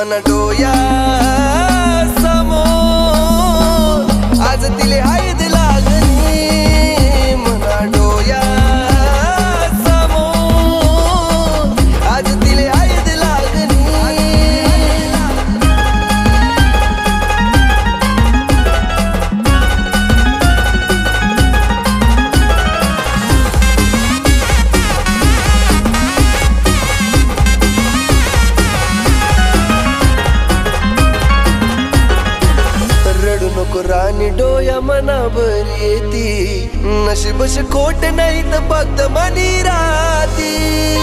मन डोया समो आज तिले हाय राणी डोया मनावर येती. नशीबश खोट नाही तर बघ मनी राती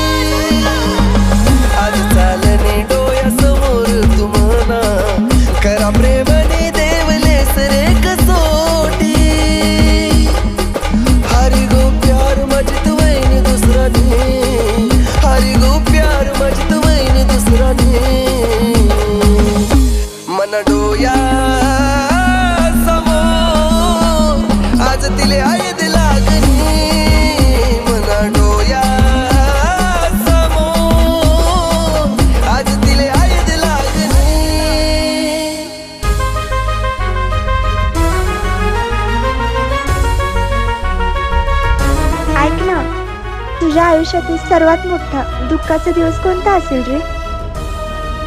तिले आयद लागणी. मन डोया समोर आज तिले आयद लागणी. ऐक ना तुझ्या आयुष्यातील सर्वात मोठा दुःखाचा दिवस कोणता असेल रे?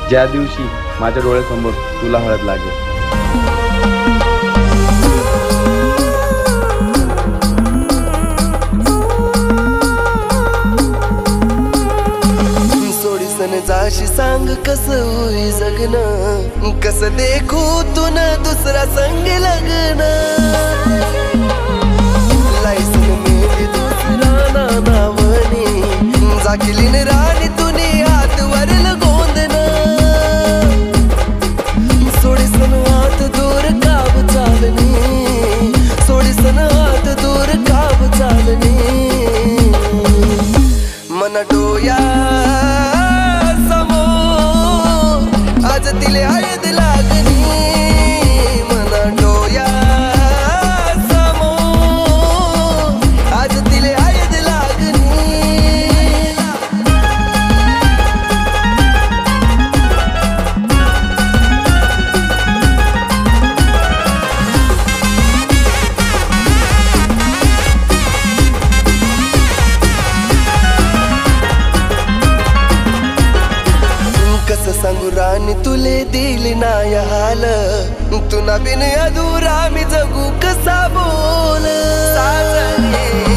ज्या दिवशी माझ्या डोळ्यासमोर तुला हळद लागेल सोडीसन सांग कस होई जगन कस देखू तुन दुसरा संग लग्न? लायसन मेली दुसरा नावनी जाकिलीन राणी सांगू तुले दिल नाही हाल. तुना बिन अधुरा मी जगू कसा बोल? साजरे